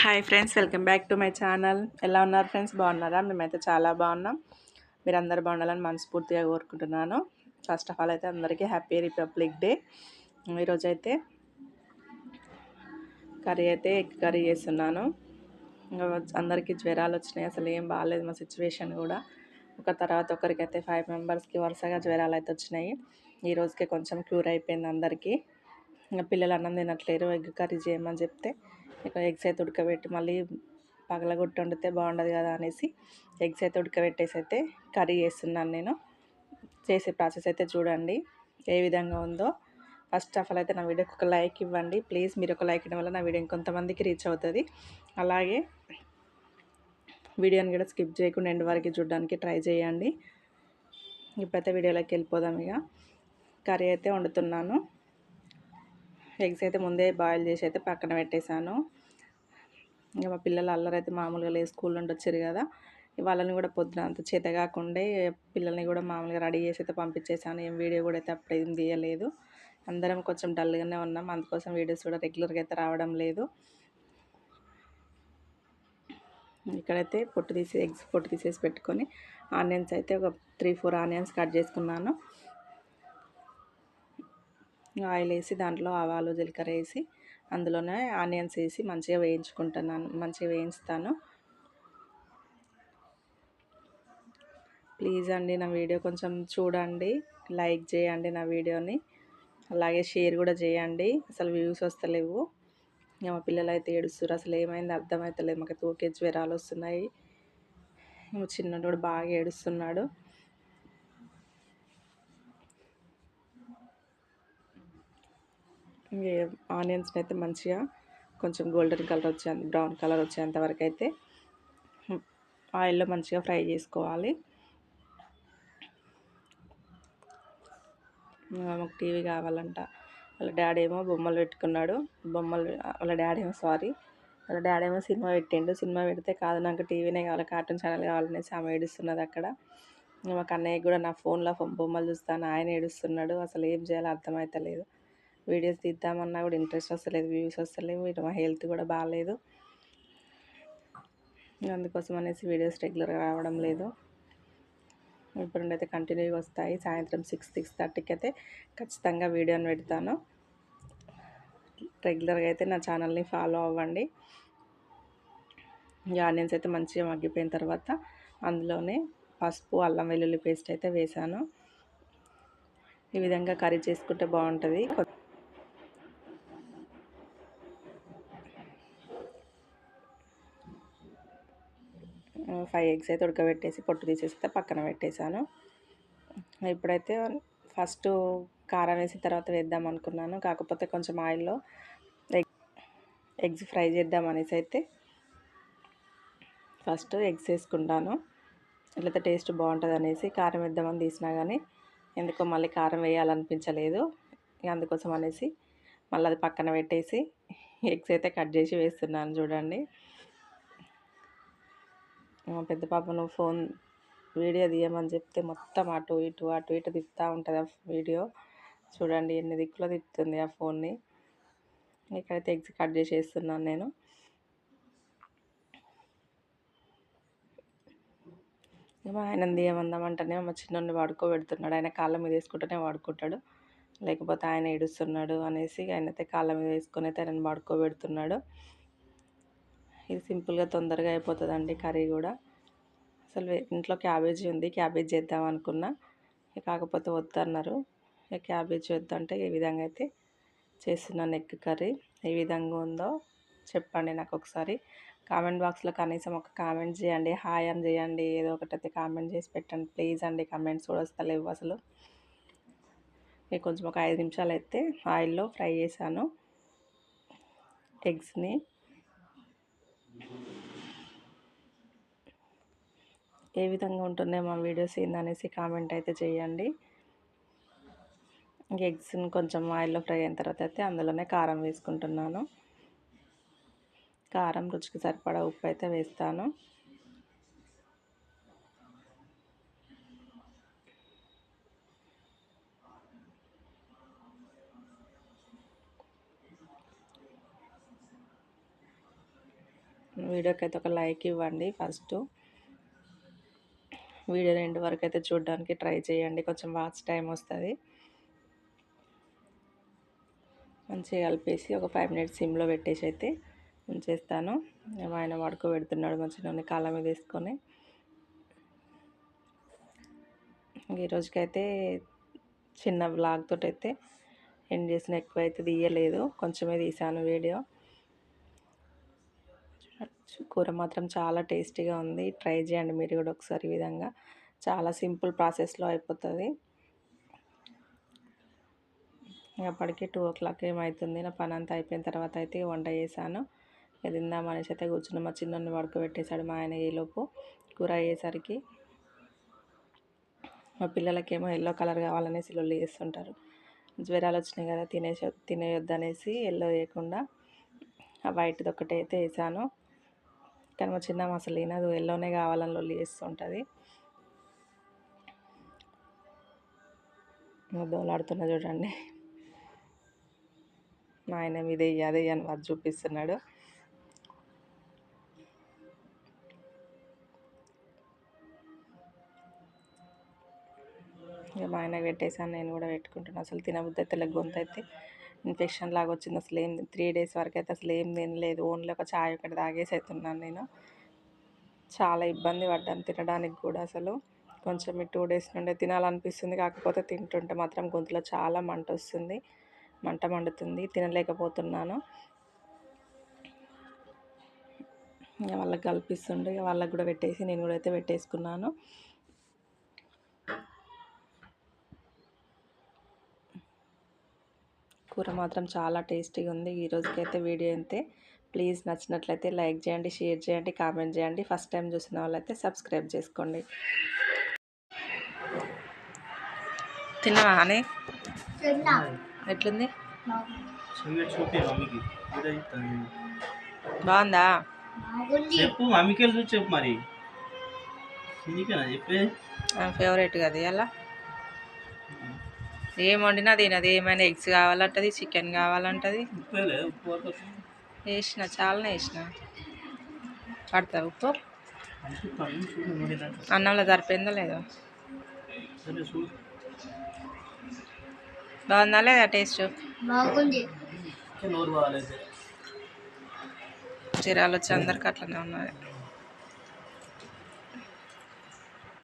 Hi friends welcome back to my channel. ఎలా ఉన్నారు friends? బాగున్నారా? మేమైతే చాలా బాగున్నాం. మీరు అందరు బాగుండాలని మనస్ఫూర్తిగా కోరుకుంటున్నాను. ఫస్ట్ ఆఫ్ ఆల్ అయితే అందరికీ హ్యాపీ రిపబ్లిక్ డే ఈరోజు అయితే కర్రీ అయితే ఎగ్ కర్రీ చేస్తున్నాను. అందరికీ జ్వరాలు వచ్చినాయి. అసలు ఏం బాగాలేదు మా సిచ్యువేషన్ కూడా. ఒక తర్వాత ఒకరికైతే ఫైవ్ మెంబర్స్కి వరుసగా జ్వరాలు అయితే వచ్చినాయి. ఈ రోజుకే కొంచెం క్యూర్ అయిపోయింది అందరికీ. ఇంకా పిల్లలు అన్నం తినట్లేరు. ఎగ్ కర్రీ చేయమని చెప్తే ఇక ఎగ్స్ అయితే ఉడకబెట్టి మళ్ళీ పగలగొట్టి వండితే బాగుండదు కదా అనేసి ఎగ్స్ అయితే ఉడకబెట్టేసి అయితే కర్రీ చేస్తున్నాను నేను. చేసే ప్రాసెస్ అయితే చూడండి ఏ విధంగా ఉందో. ఫస్ట్ ఆఫ్ ఆల్ అయితే నా వీడియోకి ఒక లైక్ ఇవ్వండి. ప్లీజ్ మీరు ఒక లైక్ ఇవ్వడం వల్ల నా వీడియో ఇంకొంతమందికి రీచ్ అవుతుంది. అలాగే వీడియోని కూడా స్కిప్ చేయకుండా ఎండ్ వరకు చూడడానికి ట్రై చేయండి. ఇప్పుడైతే వీడియోలోకి వెళ్ళిపోదాం ఇక. కర్రీ అయితే వండుతున్నాను. ఎగ్స్ అయితే ముందే బాయిల్ చేసి అయితే పక్కన పెట్టేశాను. ఇంకా మా పిల్లలు అల్లరైతే మామూలుగా లేదు స్కూల్ నుండి వచ్చారు కదా. వాళ్ళని కూడా పొద్దున అంత చేత కాకుండా పిల్లల్ని కూడా మామూలుగా రెడీ చేసి అయితే పంపించేశాను. ఏం వీడియో కూడా అయితే అప్పుడు ఏం తీయలేదు. అందరం కొంచెం డల్గానే ఉన్నాం అందుకోసం వీడియోస్ కూడా రెగ్యులర్గా అయితే రావడం లేదు. ఇక్కడైతే పొట్టు తీసి ఎగ్స్ పొట్టు తీసేసి పెట్టుకొని ఆనియన్స్ అయితే ఒక త్రీ ఫోర్ ఆనియన్స్ కట్ చేసుకున్నాను. ఆయిల్ వేసి దాంట్లో ఆవాలు జీలకర్ర వేసి అందులోనే ఆనియన్స్ వేసి మంచిగా వేయించుకుంటున్నాను. మంచిగా వేయించుతాను. ప్లీజ్ అండి నా వీడియో కొంచెం చూడండి. లైక్ చేయండి నా వీడియోని. అలాగే షేర్ కూడా చేయండి. అసలు వ్యూస్ వస్తలేవు. మా పిల్లలు అయితే ఏడుస్తారు అసలు ఏమైంది అర్థమవుతలేదు మాకు తూకే జ్వరాలు వస్తున్నాయి. చిన్నోడు కూడా బాగా ఏడుస్తున్నాడు. ఇంకే ఆనియన్స్ అయితే మంచిగా కొంచెం గోల్డెన్ కలర్ వచ్చే బ్రౌన్ కలర్ వచ్చేంత వరకు అయితే ఆయిల్లో మంచిగా ఫ్రై చేసుకోవాలి. మాకు టీవీ కావాలంట. వాళ్ళ డాడీ ఏమో బొమ్మలు పెట్టుకున్నాడు. బొమ్మలు వాళ్ళ డాడీ ఏమో సారీ వాళ్ళ డాడీ ఏమో సినిమా పెట్టిండు. సినిమా పెడితే కాదు నాకు టీవీనే కావాలి కార్టూన్ ఛానల్ కావాలనేసి ఆమె ఏడుస్తున్నది అక్కడ. మాకు అన్నయ్య కూడా నా ఫోన్లో బొమ్మలు చూస్తాను ఆయన ఏడుస్తున్నాడు. అసలు ఏం చేయాలో అర్థమవుతలేదు వీడియోస్ తీద్దామన్నా కూడా ఇంట్రెస్ట్ వస్తలేదు వ్యూస్ వస్తలేవు ఇటు మా హెల్త్ కూడా బాగాలేదు. అందుకోసం అనేసి వీడియోస్ రెగ్యులర్గా రావడం లేదు. ఇప్పుడు అయితే కంటిన్యూగా వస్తాయి. సాయంత్రం సిక్స్ సిక్స్ థర్టీకి అయితే ఖచ్చితంగా వీడియోని పెడతాను. రెగ్యులర్గా అయితే నా ఛానల్ని ఫాలో అవ్వండి. ఈ ఆనియన్స్ అయితే మంచిగా మగ్గిపోయిన తర్వాత అందులోనే పసుపు అల్లం వెల్లుల్లి పేస్ట్ అయితే వేసాను ఈ విధంగా కర్రీ చేసుకుంటే బాగుంటుంది. ఫైవ్ ఎగ్స్ అయితే ఉడకబెట్టేసి పొట్టు తీసేసి పక్కన పెట్టేశాను. ఇప్పుడైతే ఫస్ట్ కారం వేసిన తర్వాత వేద్దాం అనుకున్నాను. కాకపోతే కొంచెం ఆయిల్లో ఎగ్ ఎగ్స్ ఫ్రై చేద్దాం అనేసి అయితే ఫస్ట్ ఎగ్స్ వేసుకుంటాను. ఎట్లయితే టేస్ట్ బాగుంటుంది అనేసి కారం వేద్దామని తీసినా కానీ ఎందుకో మళ్ళీ కారం వేయాలనిపించలేదు. అందుకోసం అనేసి మళ్ళీ అది పక్కన పెట్టేసి ఎగ్స్ అయితే కట్ చేసి వేస్తున్నాను చూడండి. పెద్ద పాప నువ్వు ఫోన్ వీడియో తీయమని చెప్తే మొత్తం అటు ఇటు అటు ఇటు తిప్పుతూ ఉంటుంది ఆ వీడియో. చూడండి ఎన్ని దిక్కులో తిప్పుతుంది ఆ ఫోన్ని. ఇక్కడైతే ఎగ్స్ కట్ చేసేస్తున్నాను నేను. ఏమో ఆయన తీయమందామంటేనే మా చిన్నోడిని పడుకోబెడుతున్నాడు. ఆయన కాళ్ళ మీద వేసుకుంటూనే పడుకుంటాడు. లేకపోతే ఆయన ఏడుస్తున్నాడు అనేసి ఆయనైతే కాళ్ళ మీద వేసుకొని అయితే ఆయన పడుకోబెడుతున్నాడు. ఇది సింపుల్గా తొందరగా అయిపోతుందండి కర్రీ కూడా. అసలు ఇంట్లో క్యాబేజీ ఉంది క్యాబేజీ చేద్దాం అనుకున్నా. కాకపోతే వద్దన్నారు. క్యాబేజీ వద్దంటే ఈ విధంగా అయితే చేస్తున్నాను ఎగ్ కర్రీ. ఏ విధంగా ఉందో చెప్పండి నాకు ఒకసారి. కామెంట్ బాక్స్లో కనీసం ఒక కామెంట్ చేయండి. హాయ్ అని చేయండి. ఏదో ఒకటి అయితే కామెంట్ చేసి పెట్టండి. ప్లీజ్ అండి కామెంట్స్ కూడా వస్తలేవు అసలు. కొంచెం ఒక ఐదు నిమిషాలు అయితే ఆయిల్లో ఫ్రై చేశాను. ఎగ్స్ని ఏ విధంగా ఉంటుందో మా వీడియోస్ ఏందనేసి కామెంట్ అయితే చేయండి. ఎగ్స్ని కొంచెం ఆయిల్లో ఫ్రై అయిన తర్వాత అయితే అందులోనే కారం వేసుకుంటున్నాను. కారం రుచికి సరిపడా ఉప్పు అయితే వేస్తాను. వీడియోకి అయితే ఒక లైక్ ఇవ్వండి ఫస్ట్. వీడియో రెండు వరకు అయితే చూడడానికి ట్రై చేయండి. కొంచెం వాచ్ టైం వస్తుంది. మంచిగా కలిపేసి ఒక ఫైవ్ మినిట్స్ సిమ్లో పెట్టేసి అయితే ఉంచేస్తాను. ఏమో ఆయన మంచి నూనె కాళ్ళ మీద వేసుకొని. ఈ రోజుకైతే చిన్న బ్లాగ్ అయితే ఎండ్ చేసిన ఎక్కువ అయితే తీయలేదు. కొంచెమే తీసాను వీడియో. కూర మాత్రం చాలా టేస్టీగా ఉంది. ట్రై చేయండి మీరు కూడా ఒకసారి ఈ విధంగా. చాలా సింపుల్ ప్రాసెస్లో అయిపోతుంది. అప్పటికి టూ ఓ క్లాక్ ఏమవుతుంది నా పని అంతా అయిపోయిన తర్వాత అయితే వంట చేశాను. ఇక మనిషి అనేసి అయితే కూర్చున్న. మా చిన్నోడిని పడుకోబెట్టేశాడు మా ఆయన ఈలోపు కూర అయ్యేసరికి. మా పిల్లలకేమో ఎల్లో కలర్ కావాలనేసి లొల్లి చేస్తుంటారు. జ్వరాలు వచ్చినాయి కదా తినేసి తినేయొద్దు అనేసి ఎల్లో వేయకుండా ఆ వైట్ది ఒకటి అయితే వేసాను కానీ మా చిన్న అసలు తినదు. ఎల్లోనే కావాలని లొల్లి చేస్తుంటుంది. దోలాడుతున్నా చూడండి. మా ఆయన ఇదే అదే అని వారు చూపిస్తున్నాడు. ఇక మా ఆయన పెట్టేసాను నేను కూడా పెట్టుకుంటున్నాను అసలు తినబుద్ధి అయితే గొంతు అయితే ఇన్ఫెక్షన్ లాగా వచ్చింది. అసలు ఏం త్రీ డేస్ వరకు అయితే అసలు ఏం తినలేదు. ఓన్లీ ఒక చాయ్ ఒకటి తాగేసి అవుతున్నాను నేను. చాలా ఇబ్బంది పడ్డాను తినడానికి కూడా అసలు. కొంచెం ఈ టూ డేస్ నుండి తినాలనిపిస్తుంది. కాకపోతే తింటుంటే మాత్రం గొంతులో చాలా మంట వస్తుంది. మంట మండుతుంది. తినలేకపోతున్నాను. ఇక వాళ్ళకి కల్పిస్తుండే. ఇక వాళ్ళకి కూడా పెట్టేసి నేను కూడా అయితే పెట్టేసుకున్నాను. కూర మాత్రం చాలా టేస్టీగా ఉంది. ఈ రోజుకైతే వీడియో అయితే ప్లీజ్ నచ్చినట్లయితే లైక్ చేయండి షేర్ చేయండి కామెంట్ చేయండి. ఫస్ట్ టైం చూసిన వాళ్ళైతే సబ్స్క్రైబ్ చేసుకోండి. తిన్నావా అని ఎట్లుంది? బాగుందా? చెప్పు మమ్మీకి చెప్పు మరి? ఫేవరెట్ కదా ఇలా ఏం వండినా తినది ఏమైనా ఎగ్స్ కావాలంటది చికెన్ కావాలంటది. వేసిన చాలానే వేసిన. పడతా ఉప్పు? అన్నంలో సరిపోయిందో లేదో? బాగుందా లేదా టేస్ట్? చీరాలు వచ్చి అందరికి అట్లనే ఉన్నది.